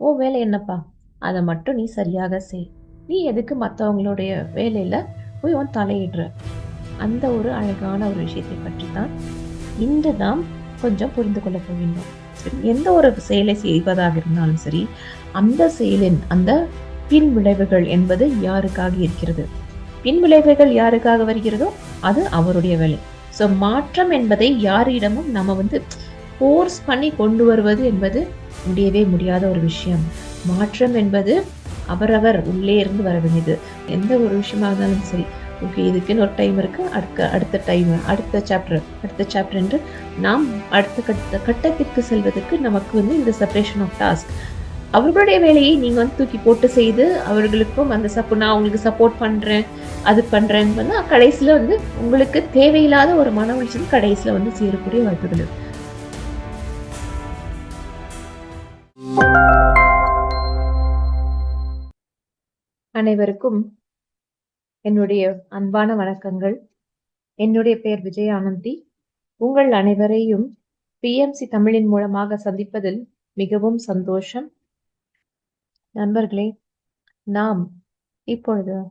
ஓ வேலை என்னப்பா? அதை மட்டும் நீ சரியாக செய். நீ எதுக்கு மற்றவங்களுடைய வேலையில் போய் உன் தலையிடுற? அந்த ஒரு அழகான ஒரு விஷயத்தை பற்றி தான் இன்று நாம் கொஞ்சம் புரிந்து கொள்ள போகின்றோம். சரி, எந்த ஒரு செயலை செய்வதாக இருந்தாலும் சரி அந்த செயலின் அந்த பின் விளைவுகள் என்பது யாருக்காக இருக்கிறது? பின் விளைவுகள் யாருக்காக வருகிறதோ அது அவருடைய வேலை. ஸோ மாற்றம் என்பதை யாரிடமும் நம்ம வந்து ஃபோர்ஸ் பண்ணி கொண்டு வருவது என்பது முடியவே முடியாத ஒரு விஷயம். மாற்றம் என்பது அவரவர் உள்ளே இருந்து வர வேண்டியது. எந்த ஒரு விஷயமா இருந்தாலும் சரி. ஓகே இதுக்குன்னு ஒரு டைம் இருக்கு. அடுத்த அடுத்த டைம் அடுத்த சாப்டர் அடுத்த சாப்டர் என்று நாம் அடுத்த கட்ட கட்டத்திற்கு செல்வதற்கு நமக்கு வந்து இந்த செப்பரேஷன் ஆஃப் டாஸ்க் அவர்களுடைய வேலையை நீங்க வந்து தூக்கி போட்டு செய்து அவர்களுக்கும் அந்த சப்போ நான் உங்களுக்கு சப்போர்ட் பண்றேன் அது பண்றேன்னு பண்ணா கடைசியில வந்து உங்களுக்கு தேவையில்லாத ஒரு மன உளைச்சல் கடைசியில வந்து சேரக்கூடிய வாய்ப்புகள் இருக்குது அனைவருக்கும் என்னுடைய அன்பான வணக்கங்கள். என்னுடைய பெயர் விஜய் ஆனந்தி உங்கள் அனைவரையும் பிஎம்சி தமிழின் மூலமாக சந்திப்பதில் மிகவும் சந்தோஷம். நண்பர்களே நாம் இப்பொழுது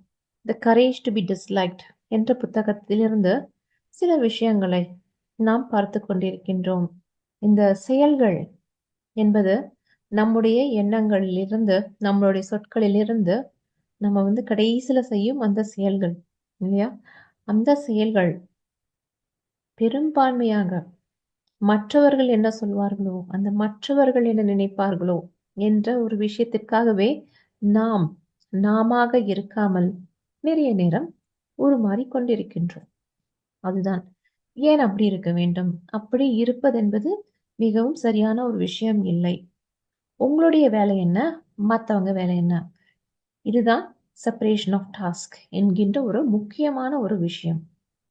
the courage to be disliked என்ற புத்தகத்திலிருந்து சில விஷயங்களை நாம் பார்த்து கொண்டிருக்கின்றோம். இந்த செயல்கள் என்பது நம்முடைய எண்ணங்களிலிருந்து நம்மளுடைய சொற்களிலிருந்து நம்ம வந்து கடைசியில செய்யும் அந்த செயல்கள் இல்லையா? அந்த செயல்கள் பெரும்பான்மையாக மற்றவர்கள் என்ன சொல்வார்களோ அந்த மற்றவர்கள் என்ன நினைப்பார்களோ என்ற ஒரு விஷயத்திற்காகவே நாம் நாமாக இருக்காமல் நிறைய நேரம் உருமாறி கொண்டிருக்கின்றோம் அதுதான். ஏன் அப்படி இருக்க வேண்டும்? அப்படி இருப்பதென்பது மிகவும் சரியான ஒரு விஷயம் இல்லை. உங்களுடைய வேலை என்ன? மற்றவங்க வேலை என்ன? இதுதான் செப்பரேஷன் ஆஃப் டாஸ்க் என்கின்ற ஒரு முக்கியமான ஒரு விஷயம்.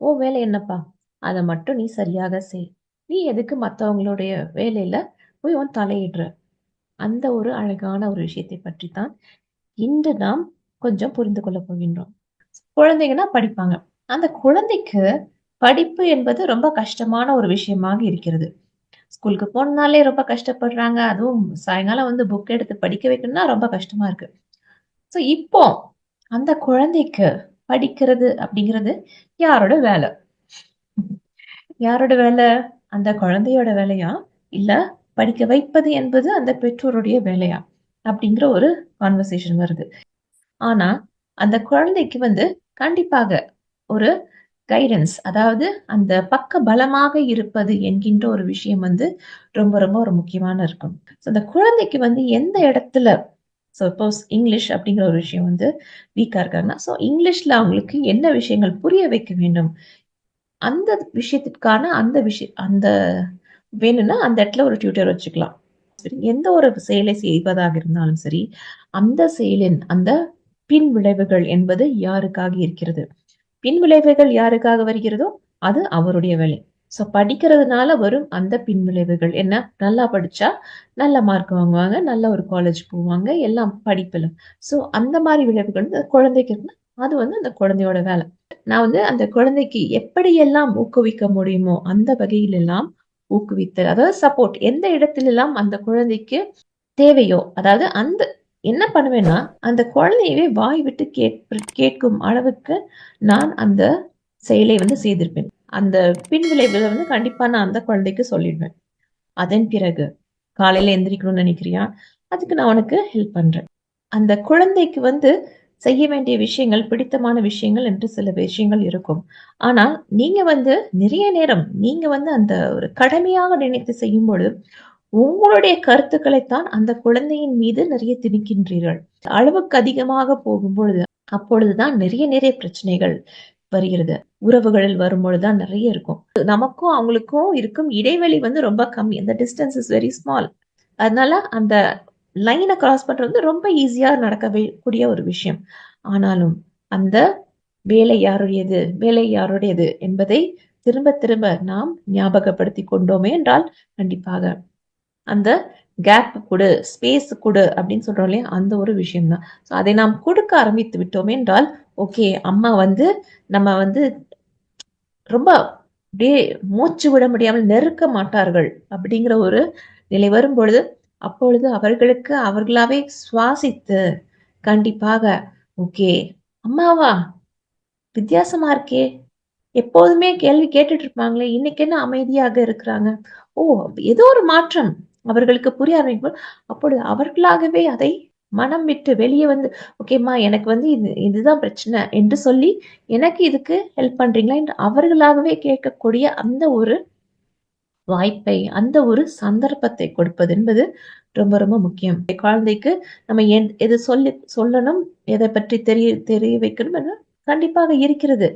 ஓ வேலை என்னப்பா? அதை மட்டும் நீ சரியாக செய். நீ எதுக்கு மற்றவங்களுடைய வேலையில போய் உன் தலையிடுற? அந்த ஒரு அழகான ஒரு விஷயத்தை பற்றி தான் இன்று நாம் கொஞ்சம் புரிந்து கொள்ள போகின்றோம். குழந்தைங்கன்னா படிப்பாங்க. அந்த குழந்தைக்கு படிப்பு என்பது ரொம்ப கஷ்டமான ஒரு விஷயமாக இருக்கிறது. ஸ்கூலுக்கு போனாலே ரொம்ப கஷ்டப்படுறாங்க. அதுவும் சாயங்காலம் வந்து புக் எடுத்து படிக்க வைக்கணும்னா ரொம்ப கஷ்டமா இருக்கு. ஸோ இப்போ அந்த குழந்தைக்கு படிக்கிறது அப்படிங்கிறது யாரோட வேலை? யாரோட வேலை? அந்த குழந்தையோட வேலையா? இல்ல படிக்க வைப்பது என்பது அந்த பெற்றோருடைய வேலையா? அப்படிங்கிற ஒரு கான்வர்சேஷன் வருது. ஆனா அந்த குழந்தைக்கு வந்து கண்டிப்பாக ஒரு கைடன்ஸ் அதாவது அந்த பக்க பலமாக இருப்பது என்கின்ற ஒரு விஷயம் வந்து ரொம்ப ரொம்ப ஒரு முக்கியமான இருக்கும். ஸோ அந்த குழந்தைக்கு வந்து எந்த இடத்துல சப்போஸ் இங்கிலீஷ் அப்படிங்கிற ஒரு விஷயம் வந்து வீக்கா இருக்காங்கன்னா ஸோ இங்கிலீஷ்ல அவங்களுக்கு என்ன விஷயங்கள் புரிய வைக்க வேண்டும்? அந்த விஷயத்திற்கான அந்த விஷய அந்த வேணும்னா அந்த இடத்துல ஒரு டியூட்டர் வச்சுக்கலாம். சரி எந்த ஒரு செயலை செய்வதாக இருந்தாலும் சரி அந்த செயலின் அந்த பின் விளைவுகள் என்பது யாருக்காக இருக்கிறது? பின் விளைவுகள் யாருக்காக வருகிறதோ அது அவருடைய வேலை. ஸோ படிக்கிறதுனால வரும் அந்த பின் விளைவுகள். என்ன? நல்லா படிச்சா நல்ல மார்க் வாங்குவாங்க நல்ல ஒரு காலேஜ் போவாங்க எல்லாம் படிப்பிலும் ஸோ அந்த மாதிரி விளைவுகள் வந்து குழந்தைக்கு இருக்குன்னா அது வந்து அந்த குழந்தையோட வேலை. நான் வந்து அந்த குழந்தைக்கு எப்படியெல்லாம் ஊக்குவிக்க முடியுமோ அந்த வகையிலெல்லாம் ஊக்குவித்தல். அதாவது சப்போர்ட் எந்த இடத்திலெல்லாம் அந்த குழந்தைக்கு தேவையோ அதாவது அந்த என்ன பண்ணுவேன்னா அந்த குழந்தையவே வாய் விட்டு கேட் கேட்கும் அளவுக்கு நான் அந்த செயலை வந்து செய்திருப்பேன். அந்த பின் வந்து கண்டிப்பா நான் அந்த குழந்தைக்கு சொல்லிடுவேன். அதன் பிறகு காலையில எந்திரிக்கணும்னு நினைக்கிறியா? அதுக்கு நான் உனக்கு ஹெல்ப் பண்றேன். அந்த குழந்தைக்கு வந்து செய்ய வேண்டிய விஷயங்கள் பிடித்தமான விஷயங்கள் என்று சில விஷயங்கள் இருக்கும். ஆனா நீங்க வந்து நிறைய நேரம் நீங்க வந்து அந்த ஒரு கடமையாக நினைத்து செய்யும் பொழுது உங்களுடைய கருத்துக்களைத்தான் அந்த குழந்தையின் மீது நிறைய திணிக்கின்றீர்கள். அளவுக்கு அதிகமாக போகும்பொழுது அப்பொழுதுதான் நிறைய நிறைய பிரச்சனைகள் வருகிறது. உறவுகளில் வரும்பொழுதுதான் நிறைய இருக்கும். நமக்கும் அவங்களுக்கும் இருக்கும் இடைவெளி வந்து ரொம்ப கம்மி. அந்த டிஸ்டன்ஸ் இஸ் வெரி ஸ்மால் அதனால அந்த லைனை கிராஸ் பண்றது வந்து ரொம்ப ஈஸியா நடக்கவே கூடிய ஒரு விஷயம். ஆனாலும் அந்த வேலை யாருடையது வேலை யாருடையது என்பதை திரும்ப திரும்ப நாம் ஞாபகப்படுத்தி கொண்டோமே என்றால் கண்டிப்பாக அந்த கேப் கொடு ஸ்பேஸ் கொடு அப்படின்னு சொல்கிறோம் இல்லையா? அந்த ஒரு விஷயம் தான் ஸோ அதை நாம் கொடுக்க ஆரம்பித்து விட்டோம் என்றால் ஓகே அம்மா வந்து நம்ம வந்து ரொம்ப அப்படியே மூச்சு விட முடியாமல் நெருக்க மாட்டார்கள் அப்படிங்கிற ஒரு நிலை வரும் பொழுது அப்பொழுது அவர்களுக்கு அவர்களாவே சுவாசித்து கண்டிப்பாக ஓகே அம்மாவா வித்தியாசமா இருக்கே. எப்போதுமே கேள்வி கேட்டுட்டு இருப்பாங்களே இன்னைக்கு என்ன அமைதியாக இருக்கிறாங்க? ஓ ஏதோ ஒரு மாற்றம். அவர்களுக்கு புரிய ஆரம்பிக்கும் அப்பொழுது அவர்களாகவே அதை மனம் விட்டு வெளியே வந்து ஓகேம்மா எனக்கு வந்து இது இதுதான் பிரச்சனை என்று சொல்லி எனக்கு இதுக்கு ஹெல்ப் பண்றீங்களா? என்று அவர்களாகவே கேட்கக்கூடிய அந்த ஒரு வாய்ப்பை அந்த ஒரு சந்தர்ப்பத்தை கொடுப்பது என்பது ரொம்ப ரொம்ப முக்கியம். குழந்தைக்கு நம்ம எது சொல்லி சொல்லணும் எதை பற்றி தெரிய தெரிய வைக்கணும் என கண்டிப்பாக இருக்கிறது.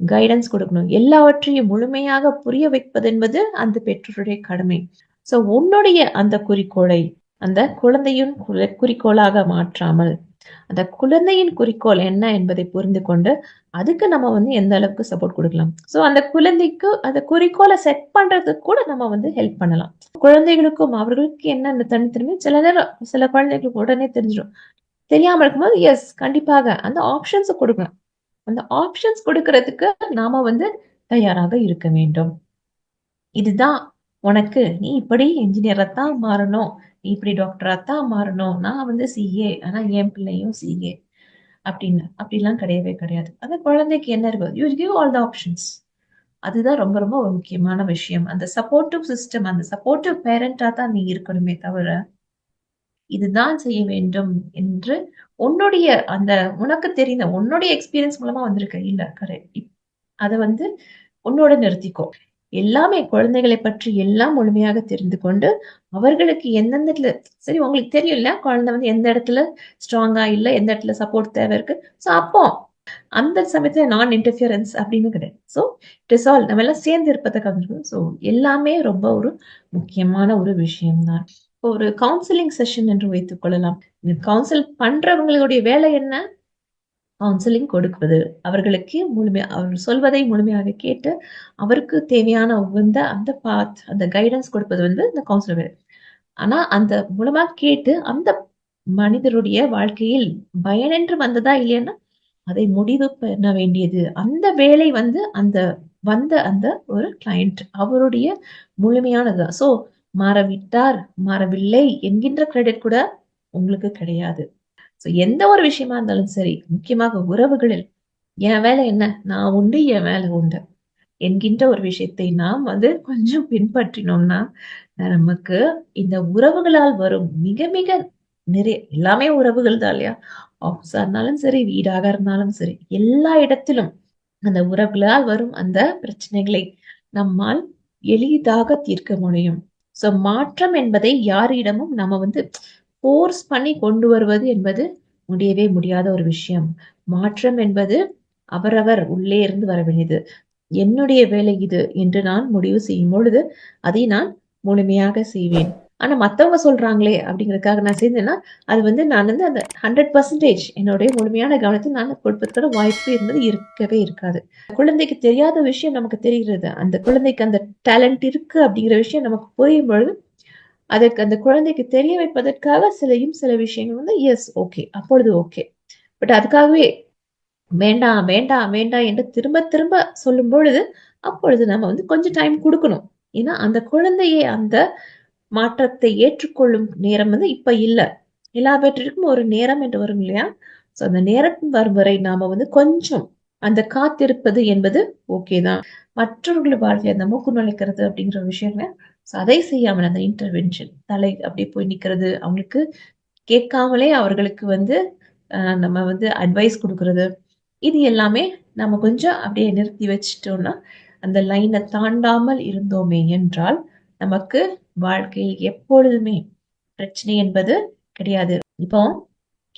கைடன்ஸ் கொடுக்கணும். எல்லாவற்றையும் முழுமையாக புரிய வைப்பது என்பது அந்த பெற்றோருடைய கடமை. சோ உன்னுடைய அந்த குறிக்கோளை அந்த குழந்தையின் குறிக்கோளாக மாற்றாமல் அந்த குழந்தையின் குறிக்கோள் என்ன என்பதை புரிந்து கொண்டு அதுக்கு நம்ம வந்து எந்த அளவுக்கு சப்போர்ட் கொடுக்கலாம். ஸோ அந்த குழந்தைக்கு அந்த குறிக்கோளை செட் பண்றதுக்கு கூட நம்ம வந்து ஹெல்ப் பண்ணலாம். குழந்தைகளுக்கும் அவர்களுக்கு என்ன அந்த தனித்திறமை? சில நேரம் சில குழந்தைகளுக்கு உடனே தெரிஞ்சிடும் தெரியாம இருக்கும்போது எஸ் கண்டிப்பாக அந்த ஆப்ஷன்ஸ் கொடுக்கலாம். அந்த ஆப்ஷன்ஸ் கொடுக்கறதுக்கு நாம வந்து தயாராக இருக்க வேண்டும். இதுதான் உனக்கு நீ இப்படி இன்ஜினியரா தான் மாறணும். நீ இப்படி டாக்டரா தான் மாறணும். நான் வந்து சிஏ ஆனா என் பிள்ளையும் சிஏ அப்படின்னு. அப்படிலாம் கிடையவே கிடையாது. அந்த குழந்தைக்கு என்ன இருக்கு you give all the options அதுதான் ரொம்ப ரொம்ப ஒரு முக்கியமான விஷயம். அந்த சப்போர்ட்டிவ் சிஸ்டம் அந்த சப்போர்ட்டிவ் பேரண்டாக தான் நீ இருக்கணுமே தவிர இதுதான் செய்ய வேண்டும் என்று உன்னுடைய அந்த உனக்கு தெரிந்த உன்னுடைய எக்ஸ்பீரியன்ஸ் மூலமா வந்திருக்க இல்ல கரெக்ட் அதை வந்து உன்னோட நிறுத்திக்கோ. எல்லாமே குழந்தைகளை பற்றி எல்லாம் முழுமையாக தெரிந்து கொண்டு அவர்களுக்கு எந்தெந்த இடத்துல சரி உங்களுக்கு தெரியும்ல குழந்தை வந்து எந்த இடத்துல ஸ்ட்ராங்கா இல்ல எந்த இடத்துல சப்போர்ட் தேவை இருக்கு. ஸோ அப்போ அந்த சமயத்துல நான் இன்டர்ஃபியரன்ஸ் அப்படின்னு கிடையாது. ஸோ இட் இஸ் ஆல் நம்ம எல்லாம் சேர்ந்து இருப்பதை கவனிக்கணும். ஸோ எல்லாமே ரொம்ப ஒரு முக்கியமான ஒரு விஷயம்தான். ஒரு கவுன்சிலிங் செஷன் என்று வைத்துக் கொள்ளலாம். கவுன்சில் பண்றவங்களுடைய வேலை என்ன? கவுன்சிலிங் கொடுப்பது. அவர்களுக்கு முழுமையாக அவர் சொல்வதை முழுமையாக கேட்டு அவருக்கு தேவையான உகந்த அந்த பாத் அந்த கைடன்ஸ் கொடுப்பது வந்து இந்த கவுன்சிலர் ஆனா அந்த மூலமா கேட்டு அந்த மனிதருடைய வாழ்க்கையில் பயனென்று வந்ததா இல்லையான்னா அதை முடிவு பண்ண வேண்டியது. அந்த வேலை வந்து அந்த வந்த அந்த ஒரு கிளையண்ட் அவருடைய முழுமையானது. ஸோ மாறவிட்டார் மாறவில்லை என்கின்ற கிரெடிட் கூட உங்களுக்கு கிடையாது. ஸோ எந்த ஒரு விஷயமா இருந்தாலும் சரி முக்கியமாக உறவுகளில் என் வேலை என்ன? நான் உண்டு என் வேலை உண்டு. என்கின்ற ஒரு விஷயத்தை நாம் வந்து கொஞ்சம் பின்பற்றினோம்னா நமக்கு இந்த உறவுகளால் வரும் மிக மிக நிறைய எல்லாமே உறவுகள் தான் இல்லையா? ஆஃபீஸா இருந்தாலும் சரி வீடாக இருந்தாலும் சரி எல்லா இடத்திலும் அந்த உறவுகளால் வரும் அந்த பிரச்சனைகளை நம்மால் எளிதாக தீர்க்க முடியும். சோ மாற்றம் என்பதை யாரிடமும் நம்ம வந்து ஃபோர்ஸ் பண்ணி கொண்டு வருவது என்பது முடியவே முடியாத ஒரு விஷயம். மாற்றம் என்பது அவரவர் உள்ளே இருந்து வர வேண்டியது. என்னுடைய வேலை இது என்று நான் முடிவு செய்யும் பொழுது அதை நான் முழுமையாக செய்வேன். ஆனா மத்தவங்க சொல்றாங்களே அப்படிங்கறதுக்காக நான் செய்தேன்னா அது வந்து நான் வந்து அந்த ஹண்ட்ரட் பர்சன்டேஜ் என்னுடைய முழுமையான கவனத்தை நான் கொடுப்பதற்கான வாய்ப்பு என்பது இருக்கவே இருக்காது. குழந்தைக்கு தெரியாத விஷயம் நமக்கு தெரிகிறது. அந்த குழந்தைக்கு அந்த டேலண்ட் இருக்கு அப்படிங்கிற விஷயம் நமக்கு புரியும் பொழுது அதற்கு அந்த குழந்தைக்கு தெரிய வைப்பதற்காக சிலையும் சில விஷயங்கள் வந்து எஸ் ஓகே அப்பொழுது ஓகே பட் அதுக்காகவே வேண்டாம் வேண்டாம் வேண்டாம் என்று திரும்ப திரும்ப சொல்லும் பொழுது அப்பொழுது நம்ம வந்து கொஞ்சம் டைம் கொடுக்கணும். ஏன்னா அந்த குழந்தையை அந்த மாற்றத்தை ஏற்றுக்கொள்ளும் நேரம் வந்து இப்ப இல்லை. எல்லாவற்றிற்கும் ஒரு நேரம் என்று வரும் இல்லையா? சோ அந்த நேரம் வரும் வரை நாம வந்து கொஞ்சம் அந்த காத்திருப்பது என்பது ஓகே தான். மற்றவர்கள் வாழ்க்கை அந்த மூக்கு நுழைக்கிறது அப்படிங்கிற ஸோ அதை செய்யாமல் அந்த இன்டர்வென்ஷன் தலை அப்படியே போய் நிக்கிறது அவங்களுக்கு கேட்காமலே அவர்களுக்கு வந்து நம்ம வந்து அட்வைஸ் கொடுக்கறது. இது எல்லாமே நம்ம கொஞ்சம் அப்படியே நிறுத்தி வச்சிட்டோம்னா அந்த லைனை தாண்டாமல் இருந்தோமே என்றால் நமக்கு வாழ்க்கையில் எப்பொழுதுமே பிரச்சனை என்பது கிடையாது. இப்போ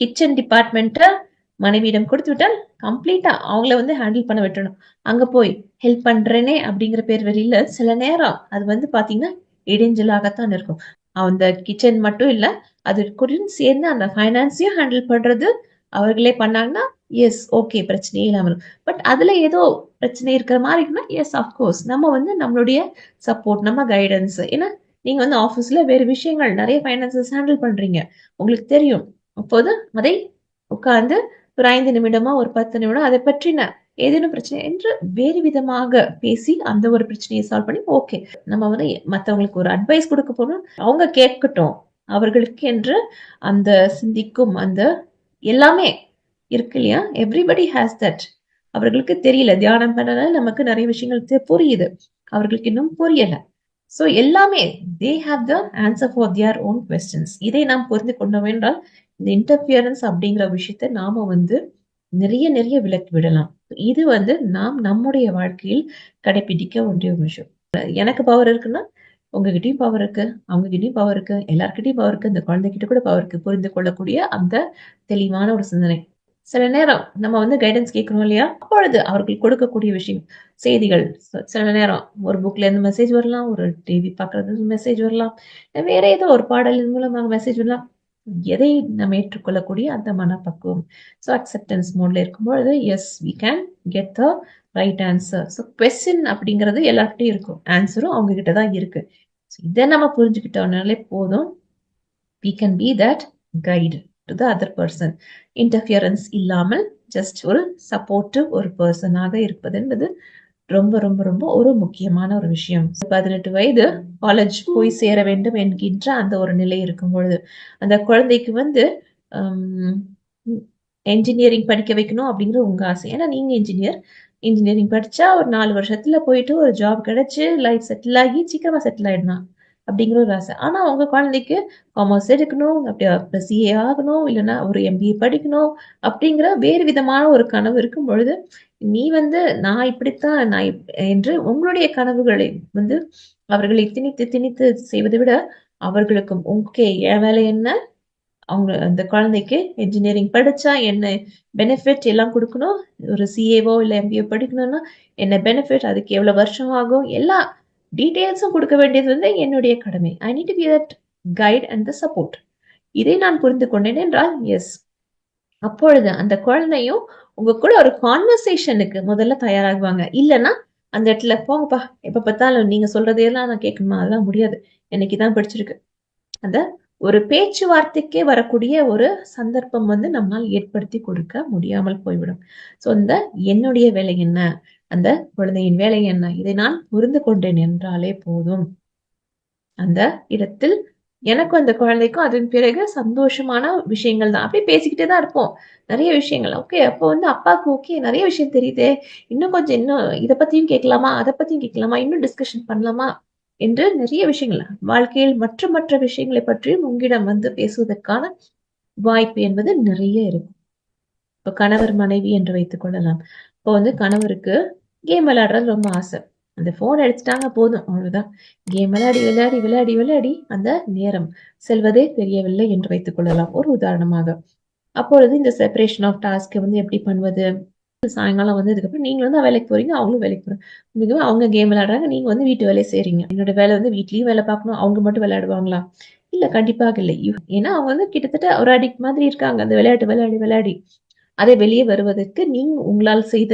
கிச்சன் டிபார்ட்மெண்ட்டை மனைவியிடம் கொடுத்து விட்டால் கம்ப்ளீட்டா அவங்கள வந்து ஹேண்டில் பண்ண விட்டணும் அங்க போய் ஹெல்ப் பண்றேனே அப்படிங்கிற பேர் வெளியில சில நேரம் அது வந்து பாத்தீங்கன்னா இடைஞ்சலாகத்தான் இருக்கும். அந்த கிச்சன் மட்டும் இல்ல அது கூட சேர்ந்து அந்த ஃபைனான்ஸையும் ஹேண்டில் பண்றது அவர்களே பண்ணாங்கன்னா எஸ் ஓகே பிரச்சனையே இல்லாமல் பட் அதுல ஏதோ பிரச்சனை இருக்கிற மாதிரி இருக்குன்னா எஸ் அஃப்கோர்ஸ் நம்ம வந்து நம்மளுடைய சப்போர்ட் நம்ம கைடன்ஸ் ஏன்னா நீங்க வந்து ஆஃபீஸ்ல வேறு விஷயங்கள் நிறைய ஃபைனான்சஸ் ஹேண்டில் பண்றீங்க. உங்களுக்கு தெரியும். அப்போது அதை உட்கார்ந்து ஒரு ஐந்து நிமிடமா ஒரு பத்து நிமிடம் அதை பற்றின ஏதேனும் பிரச்சனை என்று வேறு விதமாக பேசி அந்த ஒரு பிரச்சனையை சால்வ் பண்ணி ஓகே நம்ம வந்து மற்றவங்களுக்கு ஒரு அட்வைஸ் கொடுக்க போனோம் அவங்க கேட்கட்டும். அவர்களுக்கு என்று அந்த சிந்திக்கும் அந்த எல்லாமே இருக்கு இல்லையா? எவ்ரிபடி ஹேஸ் தட் அவர்களுக்கு தெரியல. தியானம் பண்ணனால நமக்கு நிறைய விஷயங்கள் புரியுது. அவர்களுக்கு இன்னும் புரியல. சோ எல்லாமே they have the answer for their own questions இதை நாம் புரிந்து கொண்டோம் என்றால் இந்த இன்டர்ஃபியரன்ஸ் அப்படிங்கிற விஷயத்தை நாம வந்து நிறைய நிறைய விலக்கி விடலாம். இது வந்து நாம் நம்முடைய வாழ்க்கையில் கடைபிடிக்க வேண்டிய ஒரு விஷயம். எனக்கு பவர் இருக்குன்னா உங்ககிட்டயும் பவர் இருக்கு அவங்ககிட்டயும் பவர் இருக்கு எல்லார்கிட்டயும் பவர் இருக்கு இந்த குழந்தைகிட்ட கூட பவர் இருக்கு. புரிந்து கொள்ளக்கூடிய அந்த தெளிவான ஒரு சிந்தனை. சில நேரம் நம்ம வந்து கைடன்ஸ் கேட்கணும் இல்லையா? அப்பொழுது அவர்கள் கொடுக்கக்கூடிய விஷயம் செய்திகள். சில நேரம் ஒரு புக்ல இருந்து மெசேஜ் வரலாம் ஒரு டிவி பார்க்கறது மெசேஜ் வரலாம் வேற ஏதோ ஒரு பாடலின் மூலமாக மெசேஜ் வரலாம். எதை நம்ம ஏற்றுக்கொள்ளக்கூடிய அந்த மனப்பக்குவம்? ஸோ அக்செப்டன்ஸ் மோட்ல இருக்கும்பொழுது yes we can get the right answer so question அப்படிங்கிறது எல்லார்கிட்டையும் இருக்கும். ஆன்சரும் அவங்க கிட்ட தான் இருக்கு. இதை நம்ம புரிஞ்சுக்கிட்டோம்னாலே போதும். We can be that guide to the other person interference இல்லாமல் ஜஸ்ட் ஒரு சப்போர்ட்டிவ் ஒரு பர்சனாக இருப்பது என்பது ரொம்ப ரொம்ப ரொம்ப ஒரு முக்கியமான ஒரு விஷயம். பதினெட்டு வயது காலேஜ் போய் சேர வேண்டும் என்கின்ற அந்த ஒரு நிலை இருக்கும் பொழுது அந்த குழந்தைக்கு வந்து என்ஜினியரிங் படிக்க வைக்கணும் அப்படிங்கிற உங்க ஆசை. ஏன்னா நீங்க இன்ஜினியர் இன்ஜினியரிங் படிச்சா ஒரு நாலு வருஷத்துல போயிட்டு ஒரு ஜாப் கிடைச்சு லைஃப் செட்டில் ஆகி சீக்கிரமா செட்டில் ஆயிடலாம். அப்படிங்கிற ஒரு ஆசை. ஆனா அவங்க குழந்தைக்கு காமர்ஸ் எடுக்கணும் அப்படியே சிஏ ஆகணும் இல்லைன்னா ஒரு எம்பிஏ படிக்கணும் அப்படிங்கிற வேறு விதமான ஒரு கனவு இருக்கும் பொழுது நீ வந்து நான் இப்படித்தான் நான் என்று உங்களுடைய கனவுகளை வந்து அவர்களை திணித்து திணித்து செய்வதை விட அவர்களுக்கும் ஓகே என் வேலை என்ன? அவங்க அந்த குழந்தைக்கு இன்ஜினியரிங் படிச்சா என்ன பெனிஃபிட் எல்லாம் கொடுக்கணும்? ஒரு சிஏவோ இல்லை எம்பிஏ படிக்கணும்னா என்ன பெனிஃபிட் அதுக்கு எவ்வளவு வருஷம் ஆகும்? எல்லா டீட்டெயில்ஸும் கொடுக்க வேண்டியது வந்து என்னுடைய கடமை. I need be that guide and the support இதை நான் புரிந்து கொண்டேன் என்றால் எஸ் அப்பொழுது அந்த குழந்தையும் உங்க கூட ஒரு கான்வர்சேஷனுக்கு முதல்ல தயாராகுவாங்க. இல்லைன்னா அந்த இடத்துல போங்கப்பா எப்ப பார்த்தாலும் நீங்க சொல்றதையெல்லாம் நான் கேட்கணுமா? அதெல்லாம் முடியாது. எனக்கு தான் பிடிச்சிருக்கு. அந்த ஒரு பேச்சுவார்த்தைக்கே வரக்கூடிய ஒரு சந்தர்ப்பம் வந்து நம்மால் ஏற்படுத்தி கொடுக்க முடியாமல் போய்விடும். சோ இந்த என்னுடைய வேலை என்ன? அந்த குழந்தையின் வேலை என்ன? இதை நான் புரிந்து கொண்டேன் என்றாலே போதும். அந்த இடத்தில் எனக்கும் அந்த குழந்தைக்கும் அதன் பிறகு சந்தோஷமான விஷயங்கள் தான். அப்படியே பேசிக்கிட்டே தான் இருப்போம். நிறைய விஷயங்கள். ஓகே அப்போ வந்து அப்பாவுக்கு ஓகே நிறைய விஷயம் தெரியுதே. இன்னும் கொஞ்சம் இன்னும் இதை பத்தியும் கேட்கலாமா? அதை பத்தியும் கேட்கலாமா? இன்னும் டிஸ்கஷன் பண்ணலாமா? என்று நிறைய விஷயங்கள் வாழ்க்கையில் மற்ற மற்ற விஷயங்களை பற்றியும் உங்களிடம் வந்து பேசுவதற்கான வாய்ப்பு என்பது நிறைய இருக்கும். இப்போ கணவர் மனைவி என்று வைத்துக் கொள்ளலாம். இப்போ வந்து கணவருக்கு கேம் விளையாடுறது ரொம்ப ஆசை. அந்த போன் அடிச்சிட்டாங்க போதும். அவ்வளவுதான். கேம் விளையாடி விளையாடி விளையாடி விளையாடி அந்த நேரம் செல்வதே தெரியவில்லை என்று வைத்துக் கொள்ளலாம். ஒரு உதாரணமாக அப்பொழுது இந்த செப்பரேஷன் ஆஃப் டாஸ்க் வந்து எப்படி பண்ணுவது? சாயங்காலம் வந்து இதுக்கப்புறம் நீங்க வந்து வேலைக்கு போறீங்க அவங்களும் வேலைக்கு போறாங்க. இதுக்கு அவங்க கேம் விளையாடுறாங்க நீங்க வந்து வீட்டு வேலையை செய்றீங்க. என்னோட வேலை வந்து வீட்லயும் வேலை பார்க்கணும் அவங்க மட்டும் விளையாடுவாங்களா? இல்ல கண்டிப்பாக இல்லை. ஏன்னா அவங்க வந்து கிட்டத்தட்ட ஒரு அடிக்ட் மாதிரி இருக்காங்க. அந்த விளையாட்டு விளையாடி விளையாடி. அதை வெளியே வருவதற்கு நீங்க உங்களால் செய்த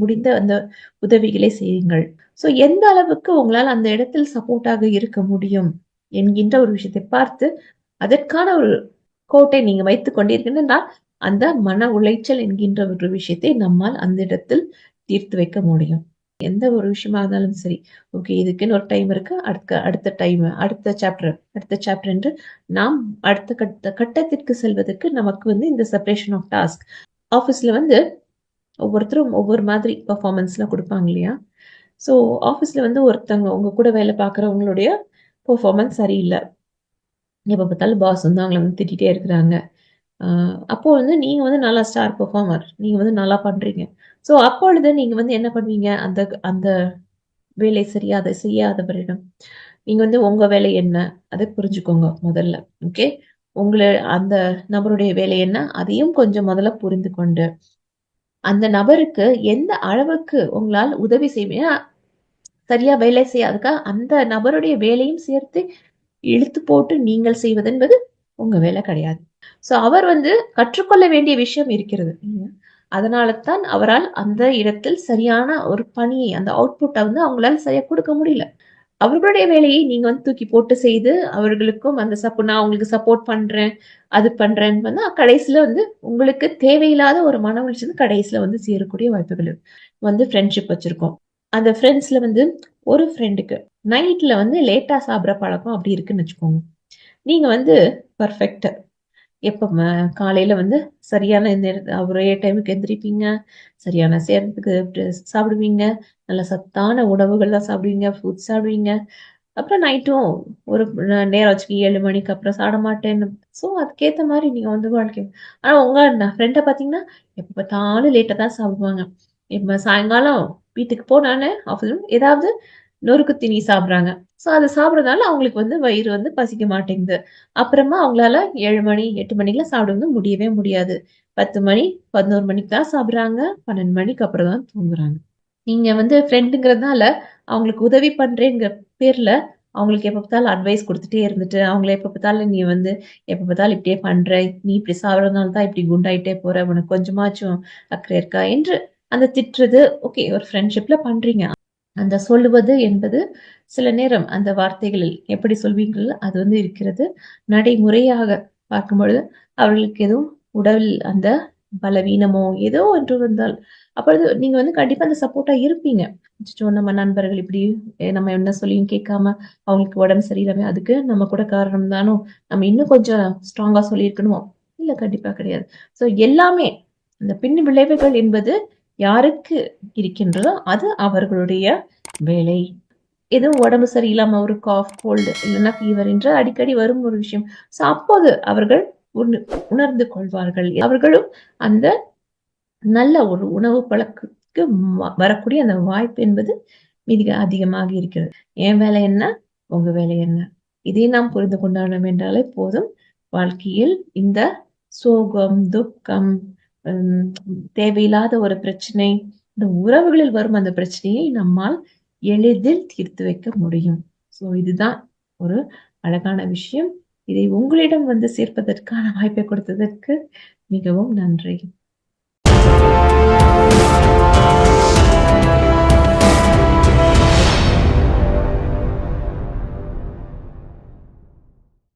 முடிந்த அந்த உதவிகளை செய்யுங்கள். ஸோ எந்த அளவுக்கு உங்களால் அந்த இடத்தில் சப்போர்ட்டாக இருக்க முடியும் என்கின்ற ஒரு விஷயத்தை பார்த்து அதற்கான ஒரு கோட்டை நீங்க வைத்துக் கொண்டிருக்கின்றால் அந்த மன உளைச்சல் என்கின்ற ஒரு விஷயத்தை நம்மால் அந்த இடத்தில் தீர்த்து வைக்க முடியும். எந்த ஒரு விஷயமா இருந்தாலும் சரி. ஓகே இதுக்குன்னு ஒரு டைம் இருக்கு. அடுத்த அடுத்த டைம் அடுத்த சாப்டர் அடுத்த சாப்டர் என்று நாம் அடுத்த கட்ட கட்டத்திற்கு செல்வதற்கு நமக்கு வந்து இந்த செப்பரேஷன் ஆஃப் டாஸ்க் ஆஃபீஸில் வந்து ஒவ்வொருத்தரும் ஒவ்வொரு மாதிரி பர்ஃபார்மன்ஸ்லாம் கொடுப்பாங்க இல்லையா? ஸோ ஆஃபீஸில் வந்து ஒருத்தவங்க உங்க கூட வேலை பார்க்குறவங்களுடைய பர்ஃபார்மன்ஸ் சரியில்லை. எப்போ பார்த்தாலும் பாஸ் வந்து அவங்கள வந்து திட்டிகிட்டே இருக்கிறாங்க. ஆஹ் அப்போ வந்து நீங்க வந்து நல்லா ஸ்டார் பர்ஃபார்மர் நீங்க வந்து நல்லா பண்றீங்க. ஸோ அப்பொழுது நீங்க வந்து என்ன பண்ணுவீங்க? அந்த அந்த வேலை சரியாத செய்யாதவரிடம் நீங்க வந்து உங்க வேலை என்ன? அதை புரிஞ்சுக்கோங்க முதல்ல ஓகே உங்களை அந்த நபருடைய வேலை என்ன? அதையும் கொஞ்சம் முதல்ல புரிந்து கொண்டு. அந்த நபருக்கு எந்த அளவுக்கு உங்களால் உதவி செய்வீங்க சரியா வேலை செய்யாதுக்கா அந்த நபருடைய வேலையும் சேர்த்து இழுத்து போட்டு நீங்கள் செய்வது என்பது உங்க வேலை கிடையாது. சோ அவர் வந்து கற்றுக்கொள்ள வேண்டிய விஷயம் இருக்கிறது. அதனால தான் அவரால் அந்த இடத்தில் சரியான ஒரு பணியை அந்த அவுட்புட்டை வந்து அவங்களால சரியா கொடுக்க முடியல. அவர்களுடைய வேலையை நீங்க வந்து தூக்கி போட்டு செய்து அவர்களுக்கும் அந்த சப்போ நான் உங்களுக்கு சப்போர்ட் பண்றேன் அது பண்றேன்னு வந்து கடைசியில வந்து உங்களுக்கு தேவையில்லாத ஒரு மன உளைச்சல் வந்து கடைசியில வந்து சேரக்கூடிய வாய்ப்புகள் வந்து ஃப்ரெண்ட்ஷிப் வச்சிருக்கோம். அந்த ஃப்ரெண்ட்ஸ்ல வந்து ஒரு ஃப்ரெண்டுக்கு நைட்ல வந்து லேட்டா சாப்பிட்ற பழக்கம் அப்படி இருக்குன்னு வச்சுக்கோங்க. நீங்க வந்து பர்ஃபெக்ட் எப்போ காலையில் காலையில வந்து சரியான நேர ஒரே டைமுக்கு எந்திரிப்பீங்க. சரியான சேர்த்துக்கு சாப்பிடுவீங்க. நல்ல சத்தான உணவுகள் தான் சாப்பிடுவீங்க. ஃபுட் சாப்பிடுவீங்க. அப்புறம் நைட்டும் ஒரு நேரம் வச்சுக்கி ஏழு மணிக்கு அப்புறம் சாப்பிட மாட்டேன்னு. ஸோ அதுக்கேற்ற மாதிரி நீங்க வந்து வாழ்க்கை. ஆனா உங்க ஃப்ரெண்டை பார்த்தீங்கன்னா எப்போ பார்த்தாலும் லேட்டாக தான் சாப்பிடுவாங்க. இப்போ சாயங்காலம் வீட்டுக்கு போனானே ஆஃபீஸ் ஏதாவது நொறுக்கு தீனி சாப்பிட்றாங்க. ஸோ அதை சாப்பிட்றதுனால அவங்களுக்கு வந்து வயிறு வந்து பசிக்க மாட்டேங்குது. அப்புறமா அவங்களால ஏழு மணி எட்டு மணிக்கெல்லாம் சாப்பிட முடியவே முடியாது. பத்து மணி பதினோரு மணிக்கு தான் சாப்பிட்றாங்க. பன்னெண்டு மணிக்கு அப்புறம் தான் தூங்குறாங்க. நீங்க வந்து ஃப்ரெண்டுங்கிறதுனால அவங்களுக்கு உதவி பண்றேங்கிற பேர்ல அவங்களுக்கு எப்போ பார்த்தாலும் அட்வைஸ் கொடுத்துட்டே இருந்துட்டு அவங்கள எப்போ பார்த்தாலும் நீ வந்து எப்போ பார்த்தாலும் இப்படியே பண்ற நீ இப்படி சாப்பிட்றதுனால தான் இப்படி குண்டாயிட்டே போற உனக்கு கொஞ்சமாச்சும் அக்கறை இருக்கா? என்று அந்த திட்டுறது ஓகே ஒரு ஃப்ரெண்ட்ஷிப்ல பண்றீங்க. அந்த சொல்லுவது என்பது சில நேரம் அந்த வார்த்தைகளில் எப்படி சொல்வீங்களோ அது வந்து இருக்கிறது. நடைமுறையாக பார்க்கும் பொழுது அவர்களுக்கு எதுவும் உடலில் அந்த பலவீனமோ ஏதோ ஒன்று வந்தால் அப்பொழுது நீங்க வந்து கண்டிப்பா அந்த சப்போர்ட்டா இருப்பீங்க. நம்ம நண்பர்கள் இப்படி நம்ம என்ன சொல்லியும் கேட்காம அவங்களுக்கு உடம்பு சரியில்லாம அதுக்கு நம்ம கூட காரணம் தானோ? நம்ம இன்னும் கொஞ்சம் ஸ்ட்ராங்கா சொல்லியிருக்கணுமோ? இல்ல கண்டிப்பா கிடையாது. சோ எல்லாமே அந்த பின் விளைவுகள் என்பது யாருக்கு இருக்கின்றதோ அது அவர்களுடைய வேலை. எதுவும் உடம்பு சரியில்லாம ஒரு காஃப் கோல்டு இல்லைன்னா ஃபீவர் என்று அடிக்கடி வரும் ஒரு விஷயம். ஸோ அப்போது அவர்கள் உணர்ந்து கொள்வார்கள். அவர்களும் அந்த நல்ல ஒரு உணவு பழக்கத்துக்கு வரக்கூடிய அந்த வாய்ப்பு என்பது மிக அதிகமாக இருக்கிறது. என் வேலை என்ன? உங்க வேலை என்ன? இதை நாம் புரிந்து கொண்டாடணும் என்றாலே போதும். வாழ்க்கையில் இந்த சோகம் துக்கம் தேவையில்லாத ஒரு பிரச்சனை இந்த உறவுகளில் வரும் அந்த பிரச்சனையை நம்மால் எளிதில் தீர்த்து வைக்க முடியும். சோ இதுதான் ஒரு அழகான விஷயம். இதை உங்களிடம் வந்து சேர்ப்பதற்கான வாய்ப்பை கொடுத்ததற்கு மிகவும் நன்றி.